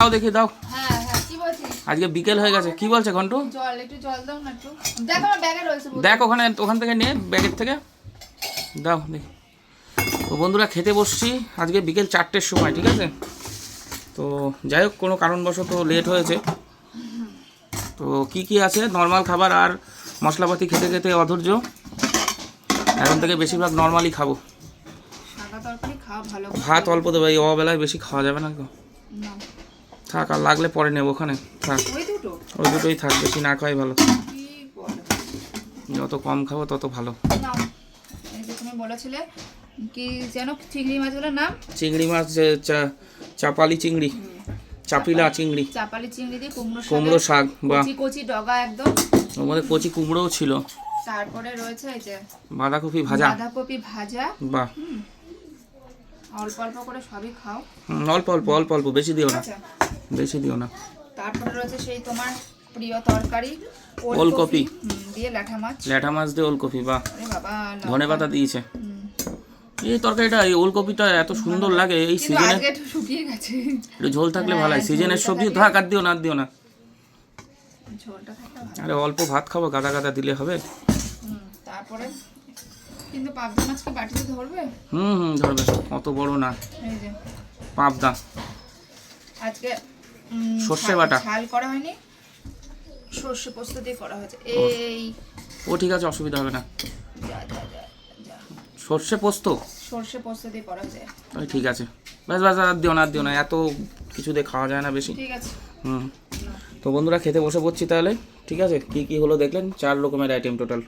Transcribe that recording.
দাও দেখি দাও। হ্যাঁ হ্যাঁ আজকে বিকেল হয়ে গেছে। কি বলছে ঘন্টু? না দেখো ওখানে ওখান থেকে নিয়ে ব্যাগের থেকে। দাও দেখি। তো বন্ধুরা খেতে বসছি। আজকে বিকেল চারটের সময় ঠিক আছে? তো যাই হোক কোনো কারণবশত লেট হয়েছে। তো কি কি আছে? নর্মাল খাবার আর মশলাপাতি খেতে খেতে অধৈর্য। এখন থেকে বেশিরভাগ নর্মালি খাব। ভাত অল্প দেবে এই অবেলায় বেশি খাওয়া যাবে না না। থাক আর লাগলে পরে নেব ওখানে। থাক। ওই দুটো? ওই দুটোই থাক বেশি না খাওয়াই ভালো। যত কম খাব তত ভালো। এই যে তুমি বলেছিলে কি যেন চিংড়ি মাছগুলোর নাম? চিংড়ি মাছ চাপালি চিংড়ি চাপিলা চিংড়ি। চাপালি চিংড়ি দিয়ে কুমড়ো কুমড়ো শাক বা কচি কচি ডগা একদম। ওর মধ্যে কচি কুমড়োও ছিল। তারপরে রয়েছে এই যে বাঁধাকপি ভাজা। বাঁধাকপি ভাজা। বাহ। অল্প অল্প করে সবই খাও। অল্প অল্প অল্প অল্প বেশি দিও না। আচ্ছা। বেশি দিও না। তারপরে রয়েছে সেই তোমার প্রিয় তরকারি ওলকপি। দিয়ে ল্যাঠা মাছ। ল্যাঠা মাছ দিয়ে ওলকপি বাহ। আরে বাবা ধনে পাতা দিয়েছে। এই তরকারিটা এই ওলকপিটা এত সুন্দর লাগে এই সিজনে শুকিয়ে গেছে। একটু ঝোল থাকলে ভালো হয়। হ্যাঁ, সিজনের সবজি থাক আর দিও না আর দিও না। আরে অল্প ভাত খাব গাদা গাদা দিলে হবে। তারপরে কিন্তু পাবদা মাছ কি বাটিতে ধরবে? হুম হুম ধরবে অত বড় না। এই যে। পাবদা। আজকে সর্ষে বাটা। ঝাল করা হয়নি। সর্ষে পোস্ত দিয়ে করা হয়েছে। এই ও ঠিক আছে অসুবিধা হবে না। সর্ষে পোস্ত? সর্ষে পোস্ত দিয়ে করা হয়েছে। ওই ঠিক আছে। ব্যাস ব্যাস আর দিও না আর দিও না এত কিছু দিয়ে খাওয়া যায় না বেশি। ঠিক আছে। হুম। তো বন্ধুরা খেতে বসে পড়ছি তাহলে ঠিক আছে? কি কি হলো দেখলেন? চার রকমের আইটেম টোটাল